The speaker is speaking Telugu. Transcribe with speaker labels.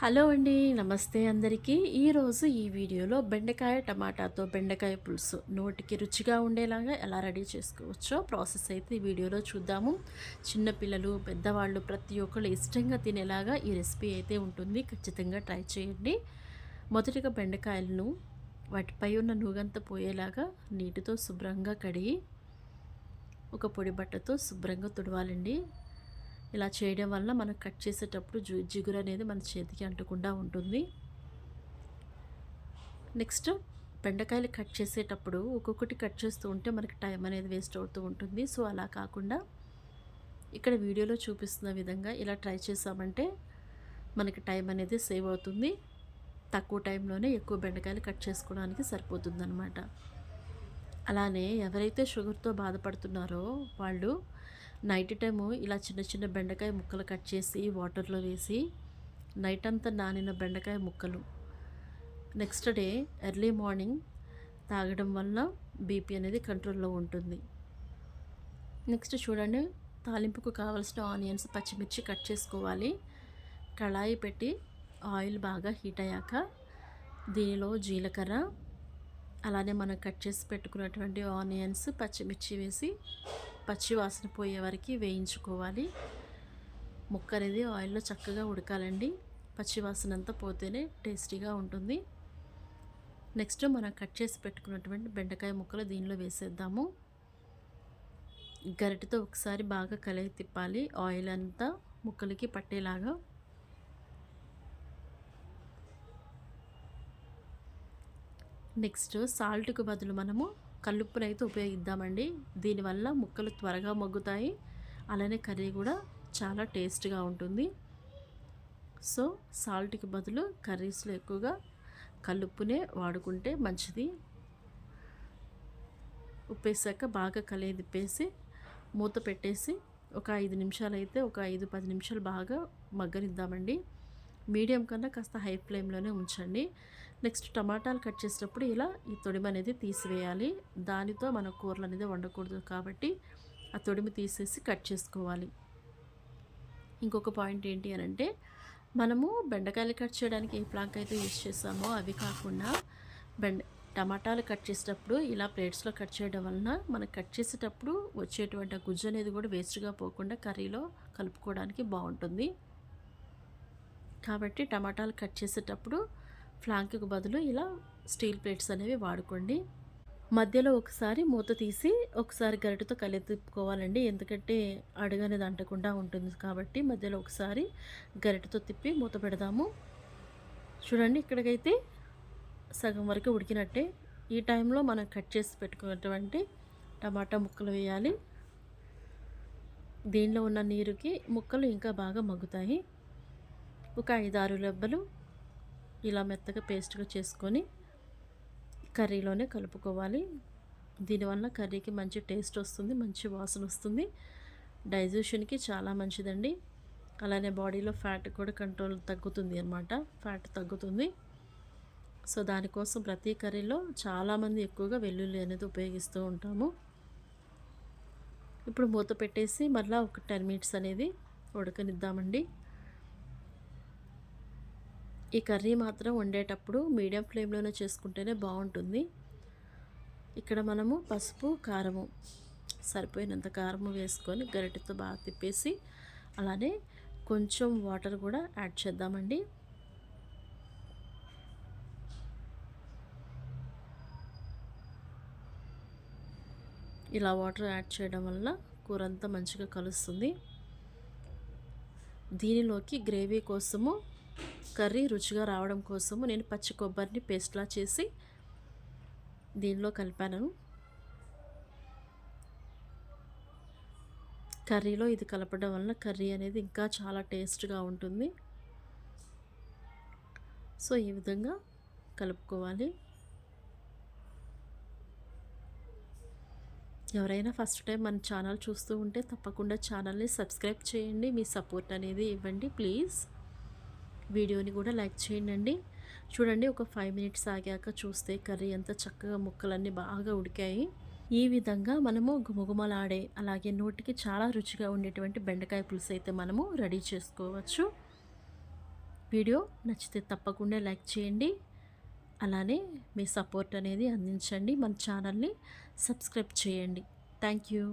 Speaker 1: హలో అండి నమస్తే అందరికీ. ఈరోజు ఈ వీడియోలో బెండకాయ టమాటాతో బెండకాయ పులుసు నోటికి రుచిగా ఉండేలాగా ఎలా రెడీ చేసుకోవచ్చో ప్రాసెస్ అయితే ఈ వీడియోలో చూద్దాము. చిన్నపిల్లలు పెద్దవాళ్ళు ప్రతి ఒక్కళ్ళు ఇష్టంగా తినేలాగా ఈ రెసిపీ అయితే ఉంటుంది. ఖచ్చితంగా ట్రై చేయండి. మొదటిగా బెండకాయలను వాటిపై ఉన్న నూగంత పోయేలాగా నీటితో శుభ్రంగా కడిగి ఒక పొడి బట్టతో శుభ్రంగా తుడవాలండి. ఇలా చేయడం వల్ల మనం కట్ చేసేటప్పుడు జు జిగురు అనేది మన చేతికి అంటకుండా ఉంటుంది. నెక్స్ట్ బెండకాయలు కట్ చేసేటప్పుడు ఒక్కొక్కటి కట్ చేస్తూ ఉంటే మనకి టైం అనేది వేస్ట్ అవుతూ ఉంటుంది. సో అలా కాకుండా ఇక్కడ వీడియోలో చూపిస్తున్న విధంగా ఇలా ట్రై చేసామంటే మనకి టైం అనేది సేవ్ అవుతుంది. తక్కువ టైంలోనే ఎక్కువ బెండకాయలు కట్ చేసుకోవడానికి సరిపోతుందన్నమాట. అలానే ఎవరైతే షుగర్తో బాధపడుతున్నారో వాళ్ళు నైట్ టైము ఇలా చిన్న చిన్న బెండకాయ ముక్కలు కట్ చేసి వాటర్లో వేసి నైట్ అంతా నానిన బెండకాయ ముక్కలు. నెక్స్ట్ డే ఎర్లీ మార్నింగ్ తాగడం వల్ల బీపీ అనేది కంట్రోల్లో ఉంటుంది. నెక్స్ట్ చూడండి తాలింపుకు కావలసిన ఆనియన్స్ పచ్చిమిర్చి కట్ చేసుకోవాలి. కళాయి పెట్టి ఆయిల్ బాగా హీట్ అయ్యాక దీనిలో జీలకర్ర అలానే మనం కట్ చేసి పెట్టుకున్నటువంటి ఆనియన్స్ పచ్చిమిర్చి వేసి పచ్చి వాసన పోయే వరకు వేయించుకోవాలి. ముక్క అనేది ఆయిల్లో చక్కగా ఉడకాలండి. పచ్చి వాసన అంతా పోతేనే టేస్టీగా ఉంటుంది. నెక్స్ట్ మనం కట్ చేసి పెట్టుకున్నటువంటి బెండకాయ ముక్కలు దీనిలో వేసేద్దాము. గరిటతో ఒకసారి బాగా కలిగి తిప్పాలి. ఆయిల్ అంతా ముక్కలకి పట్టేలాగా నెక్స్ట్ సాల్ట్కు బదులు మనము కల్లుప్పునైతే ఉపయోగిద్దామండి. దీనివల్ల ముక్కలు త్వరగా మగ్గుతాయి. అలానే కర్రీ కూడా చాలా టేస్ట్గా ఉంటుంది. సో సాల్ట్కి బదులు కర్రీస్లో ఎక్కువగా కల్లుప్పునే వాడుకుంటే మంచిది. ఉప్పేసాక బాగా కలిగి మూత పెట్టేసి ఒక ఐదు నిమిషాలు అయితే ఒక ఐదు పది నిమిషాలు బాగా మగ్గనిద్దామండి. మీడియం కన్నా కాస్త హై ఫ్లేమ్లోనే ఉంచండి. నెక్స్ట్ టమాటాలు కట్ చేసేటప్పుడు ఇలా ఈ తొడిమ అనేది తీసివేయాలి. దానితో మన కూరలు అనేది వండకూడదు కాబట్టి ఆ తొడిమి తీసేసి కట్ చేసుకోవాలి. ఇంకొక పాయింట్ ఏంటి అని అంటే మనము బెండకాయలు కట్ చేయడానికి ఏ ప్లాంక్ అయితే యూజ్ చేసామో అవి కాకుండా బెండ టమాటాలు కట్ చేసేటప్పుడు ఇలా ప్లేట్స్లో కట్ చేయడం వలన మనం కట్ చేసేటప్పుడు వచ్చేటువంటి గుజ్జు అనేది కూడా వేస్ట్గా పోకుండా కర్రీలో కలుపుకోవడానికి బాగుంటుంది. కాబట్టి టమాటాలు కట్ చేసేటప్పుడు ఫ్లాంక్కి బదులు ఇలా స్టీల్ ప్లేట్స్ అనేవి వాడుకోండి. మధ్యలో ఒకసారి మూత తీసి ఒకసారి గరిటతో కలి తిప్పుకోవాలండి ఎందుకంటే అడుగనేది అంటకుండా ఉంటుంది కాబట్టి మధ్యలో ఒకసారి గరిటతో తిప్పి మూత పెడదాము. చూడండి ఇక్కడికైతే సగం వరకు ఉడికినట్టే. ఈ టైంలో మనం కట్ చేసి పెట్టుకున్నటువంటి టమాటా ముక్కలు వేయాలి. దీనిలో ఉన్న నీరుకి ముక్కలు ఇంకా బాగా మగ్గుతాయి. ఒక ఐదారు లెబ్బలు ఇలా మెత్తగా పేస్ట్గా చేసుకొని కర్రీలోనే కలుపుకోవాలి. దీనివల్ల కర్రీకి మంచి టేస్ట్ వస్తుంది మంచి వాసన వస్తుంది. డైజెషన్కి చాలా మంచిదండి. అలానే బాడీలో ఫ్యాట్ కూడా కంట్రోల్ తగ్గుతుంది అనమాట ఫ్యాట్ తగ్గుతుంది. సో దానికోసం ప్రతి కర్రీలో చాలామంది ఎక్కువగా వెల్లుల్లి అనేది ఉపయోగిస్తూ ఉంటాము. ఇప్పుడు మూత పెట్టేసి మళ్ళీ ఒక టెన్ మినిట్స్ అనేది ఉడకనిద్దామండి. ఈ కర్రీ మాత్రం వండేటప్పుడు మీడియం ఫ్లేమ్లోనే చేసుకుంటేనే బాగుంటుంది. ఇక్కడ మనము పసుపు కారము సరిపోయినంత కారము వేసుకొని గరిటెతో బాగా తిప్పేసి అలానే కొంచెం వాటర్ కూడా యాడ్ చేద్దామండి. ఇలా వాటర్ యాడ్ చేయడం వల్ల కూర అంతా మంచిగా కలుస్తుంది. దీనిలోకి గ్రేవీ కోసము కర్రీ రుచిగా రావడం కోసము నేను పచ్చి కొబ్బరిని పేస్ట్లా చేసి దీనిలో కలిపాను. కర్రీలో ఇది కలపడం వలన కర్రీ అనేది ఇంకా చాలా టేస్ట్గా ఉంటుంది. సో ఈ విధంగా కలుపుకోవాలి. ఎవరైనా ఫస్ట్ టైం మన ఛానల్ చూస్తూ ఉంటే తప్పకుండా ఛానల్ని సబ్స్క్రైబ్ చేయండి. మీ సపోర్ట్ అనేది ఇవ్వండి ప్లీజ్. వీడియోని కూడా లైక్ చేయండి చూడండి ఒక ఫైవ్ మినిట్స్ ఆగాక చూస్తే కర్రీ అంతా చక్కగా ముక్కలన్నీ బాగా ఉడికాయి. ఈ విధంగా మనము గుమగుమలాడే అలాగే నోటికి చాలా రుచిగా ఉండేటువంటి బెండకాయ పులుసు అయితే మనము రెడీ చేసుకోవచ్చు. వీడియో నచ్చితే తప్పకుండా లైక్ చేయండి. అలానే మీ సపోర్ట్ అనేది అందించండి. మన ఛానల్ని సబ్స్క్రైబ్ చేయండి. Thank you.